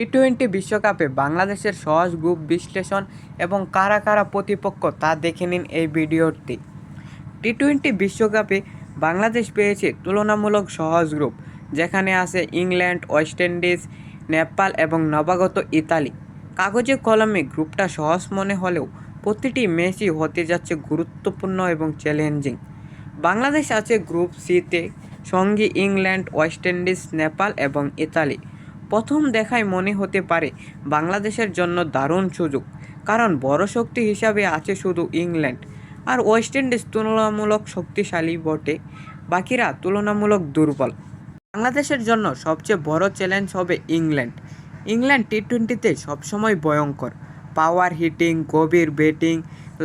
T twenty বিশ্বকাপে বাংলাদেশের সহজ গ্রুপ বিশ্লেষণ এবং কারা কারা প্রতিপক্ষ তা দেখে নিন এই ভিডিওটি। টি টোয়েন্টি বিশ্বকাপে বাংলাদেশ পেয়েছে তুলনামূলক সহজ গ্রুপ, যেখানে আছে ইংল্যান্ড, ওয়েস্ট ইন্ডিজ, নেপাল এবং নবাগত ইতালি। কাগজে কলমে গ্রুপটা সহজ মনে হলেও প্রতিটি ম্যাচই হতে যাচ্ছে গুরুত্বপূর্ণ এবং চ্যালেঞ্জিং। বাংলাদেশ আছে গ্রুপ সিতে, সঙ্গী ইংল্যান্ড, ওয়েস্ট ইন্ডিজ, নেপাল এবং ইতালি। প্রথম দেখায় মনে হতে পারে বাংলাদেশের জন্য দারুণ সুযোগ। কারণ বড় শক্তি হিসাবে আছে শুধু ইংল্যান্ড। আর ওয়েস্ট ইন্ডিজ তুলনামূলক শক্তিশালী বটে, বাকিরা তুলনামূলক দুর্বল। বাংলাদেশের জন্য সবচেয়ে বড় চ্যালেঞ্জ হবে ইংল্যান্ড। ইংল্যান্ড টি টোয়েন্টিতে সবসময় ভয়ঙ্কর। পাওয়ার হিটিং, গভীর ব্যাটিং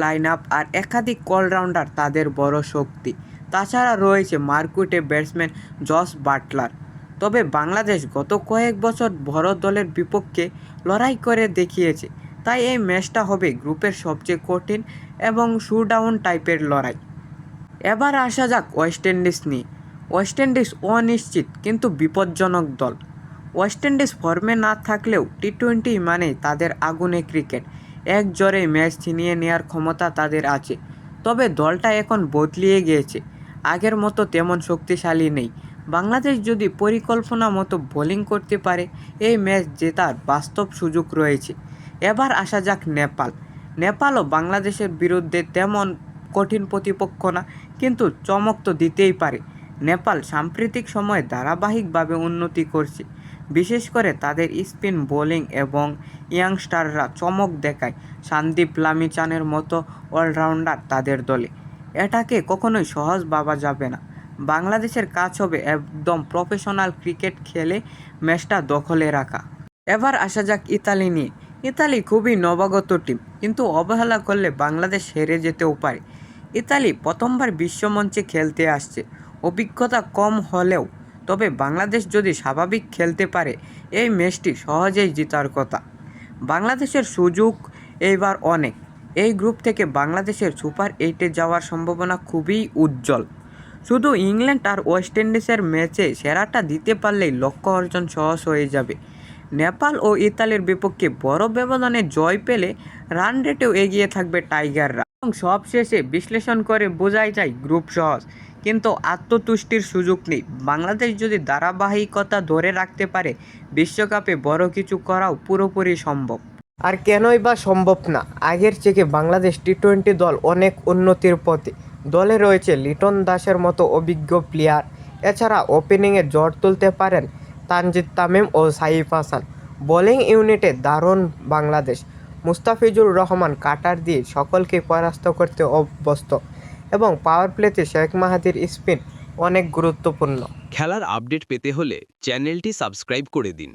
লাইন আপ আর একাধিক অলরাউন্ডার তাদের বড় শক্তি। তাছাড়া রয়েছে মার্কুটে ব্যাটসম্যান জস বাটলার। তবে বাংলাদেশ গত কয়েক বছর বড় দলের বিপক্ষে লড়াই করে দেখিয়েছে। তাই এই ম্যাচটা হবে গ্রুপের সবচেয়ে কঠিন এবং শুডাউন টাইপের লড়াই। এবার আসা যাক ওয়েস্ট ইন্ডিজ নিয়ে। ওয়েস্ট ইন্ডিজ অনিশ্চিত কিন্তু বিপজ্জনক দল। ওয়েস্ট ইন্ডিজ ফর্মে না থাকলেও টি টোয়েন্টি মানে তাদের আগুনে ক্রিকেট। এক জোরে ম্যাচ ছিনিয়ে নেওয়ার ক্ষমতা তাদের আছে। তবে দলটা এখন বদলিয়ে গিয়েছে। আগের মতো তেমন শক্তিশালী নেই। বাংলাদেশ যদি পরিকল্পনা মতো বোলিং করতে পারে, এই ম্যাচ জেতার বাস্তব সুযোগ রয়েছে। এবার আসা যাক নেপাল। নেপালও বাংলাদেশের বিরুদ্ধে তেমন কঠিন প্রতিপক্ষ না, কিন্তু চমক তো দিতেই পারে। নেপাল সাম্প্রতিক সময়ে ধারাবাহিকভাবে উন্নতি করছে। বিশেষ করে তাদের স্পিন বোলিং এবং ইয়াংস্টাররা চমক দেখায় সন্দীপ লামিচানের মতো অলরাউন্ডার তাদের দলে। এটাকে কখনোই সহজ ভাবা যাবে না। বাংলাদেশের কাজ হবে একদম প্রফেশনাল ক্রিকেট খেলে ম্যাচটা দখলে রাখা। এবার আসা যাক ইতালি নিয়ে। ইতালি খুবই নবাগত টিম কিন্তু অবহেলা করলে বাংলাদেশ হেরে যেতেও পারে। ইতালি প্রথমবার বিশ্বমঞ্চে খেলতে আসছে। অভিজ্ঞতা কম হলেও, তবে বাংলাদেশ যদি স্বাভাবিক খেলতে পারে, এই ম্যাচটি সহজেই জেতার কথা। বাংলাদেশের সুযোগ এইবার অনেক। এই গ্রুপ থেকে বাংলাদেশের সুপার এইটে যাওয়ার সম্ভাবনা খুবই উজ্জ্বল। শুধু ইংল্যান্ড আর ওয়েস্ট ইন্ডিজের ম্যাচে সেরাটা দিতে পারলেই লক্ষ্য অর্জন সহজ হয়ে যাবে। নেপাল ও ইতালির বিপক্ষে বড় ব্যবধানে জয় পেলে রান রেটেও এগিয়ে থাকবে টাইগাররা। এবং সবশেষে বিশ্লেষণ করে বোঝাই যায় গ্রুপ সহজ। কিন্তু আত্মতুষ্টির সুযোগ নেই। বাংলাদেশ যদি ধারাবাহিকতা ধরে রাখতে পারে, বিশ্বকাপে বড় কিছু করাও পুরোপুরি সম্ভব। আর কেনই বা সম্ভব না? আগের থেকে বাংলাদেশ টি টোয়েন্টি দল অনেক উন্নতির পথে। দলে রয়েছে লিটন দাসের মতো অভিজ্ঞ প্লেয়ার এছাড়া ওপেনিংয়ে জট তুলতে পারেন তানজিদ তামিম ও সাইফ হাসান। বোলিং ইউনিটে দারুণ বাংলাদেশ। মুস্তাফিজুর রহমান কাটার দিয়ে সকলকে পরাস্ত করতে অভ্যস্ত এবং পাওয়ার প্লেতে শেখ মাহাদির স্পিন অনেক গুরুত্বপূর্ণ। খেলার আপডেট পেতে হলে চ্যানেলটি সাবস্ক্রাইব করে দিন।